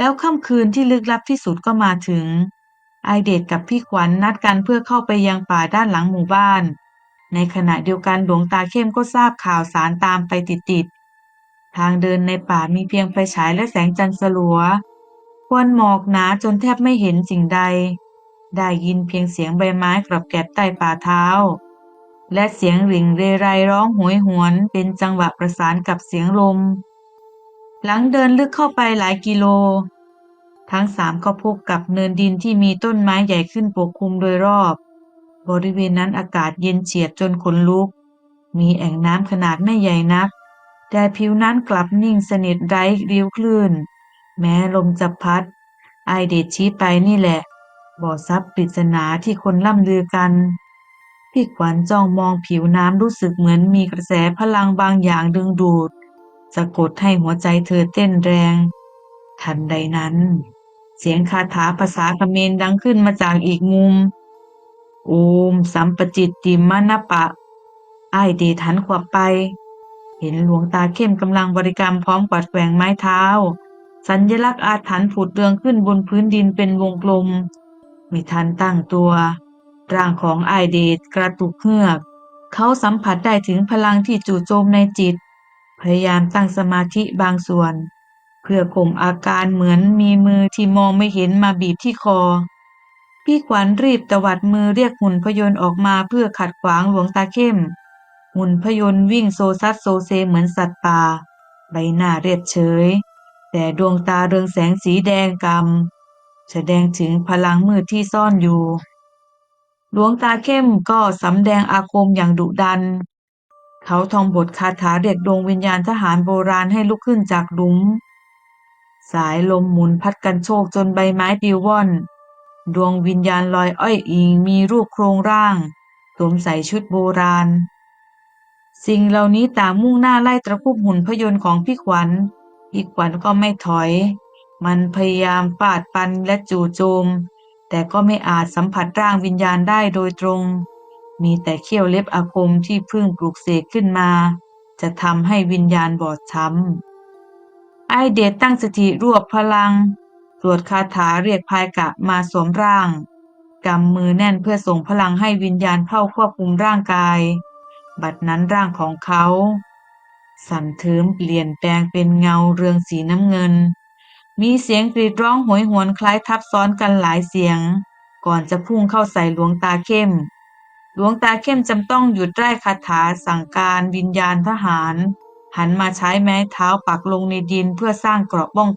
แล้วค่ำคืนที่ลึกลับที่สุดก็มาถึง ไอเดดกับพี่ขวัญนนัดกันเพื่อเข้าไปยังป่าด้านหลังหมู่บ้าน ในขณะเดียวกันหลวงตาเข้มก็ทราบข่าวสารตามไปติดๆ ทางเดินในป่ามีเพียงไฟฉายและแสงจันทร์สลัว ควันหมอกหนาจนแทบไม่เห็นสิ่งใด ได้ยินเพียงเสียงใบไม้กรอบแกรบใต้ฝ่าเท้า และเสียงหริ่งเรไรร้องโหยหวนเป็นจังหวะประสานกับเสียงลม หลังเดินลึกเข้าไปหลายกิโล ทั้งสามก็พบกับเนินดินที่มีต้นไม้ใหญ่ขึ้นปกคลุมโดยรอบ บริเวณนั้นอากาศเย็นเฉียบจนขนลุก มีแอ่งน้ำขนาดไม่ใหญ่นัก แต่ผิวนั้นกลับนิ่งสนิทไร้ริ้วคลื่น แม้ลมจะพัด ไอเดดชี้ไปนี่แหละ บ่อซับปริศนาที่คนล่ำลือกันพี่ขวัญจ้องมองผิวน้ำรู้สึกเหมือนมีกระแสพลังบางอย่างดึงดูด สะกดให้หัวใจเธอเต้นแรง ทันใดนั้น เสียงคาถาภาษาเขมรดังขึ้นมาจากอีกมุม โอมสัมปจิตติมนปะไอ้เดชหันขวับไป เห็นหลวงตาเข้มกำลังบริกรรมพร้อมกวัดแกว่งไม้เท้า สัญลักษณ์อาถรรพ์ผุดเรืองขึ้นบนพื้นดินเป็นวงกลม ไม่ทันตั้งตัว ร่างของไอเดชกระตุกเฮือก เขาสัมผัสได้ถึงพลังที่จู่โจมในจิต พยายามตั้งสมาธิบางส่วน เพื่อข่มอาการเหมือนมีมือที่มองไม่เห็นมาบีบที่คอ พี่ขวัญรีบตวัดมือเรียกหุ่นพยนต์ออกมาเพื่อขัดขวางหลวงตาเข้ม หุ่นพยนต์วิ่งโซซัดโซเซเหมือนสัตว์ป่า ใบหน้าเรียบเฉย แต่ดวงตาเรืองแสงสีแดงกำแสดงถึงพลังมืดที่ซ่อนอยู่หลวงตาเข้มก็สำแดงอาคมอย่างดุดัน เขาท่องบทคาถาเรียกดวงวิญญาณทหารโบราณให้ลุกขึ้นจากหลุม สายลมหมุนพัดกันโชกจนใบไม้ปลิวว่อน ดวงวิญญาณลอยอ้อยอิงมีรูปโครงร่างสวมใส่ชุดโบราณ สิ่งเหล่านี้ต่างมุ่งหน้าไล่ตะคุบหุ่นพยนต์ของพี่ขวัญ พี่ขวัญก็ไม่ถอย มันพยายามปาดปันและจู่โจม แต่ก็ไม่อาจสัมผัสร่างวิญญาณได้โดยตรง มีแต่เขี้ยวเล็บอาคมที่เพิ่งปลูกเสกขึ้นมา จะทำให้วิญญาณบอดช้ำไอเดชตั้งสติรวบพลังสวดคาถาเรียกพายกะมาสวมร่างกำมือแน่นเพื่อส่งพลังให้วิญญาณเข้าควบคุมร่างกาย บัดนั้นร่างของเขา สั่นเทิมเปลี่ยนแปลงเป็นเงาเรืองสีน้ำเงิน มีเสียงกรีดร้องโหยหวนคล้ายทับซ้อนกันหลายเสียง ก่อนจะพุ่งเข้าใส่หลวงตาเข้ม หลวงตาเข้มจำต้องหยุดไร้คาถาสั่งการวิญญาณทหาร หันมาใช้ไม้เท้าปักลงในดินเพื่อสร้างเกราะป้อง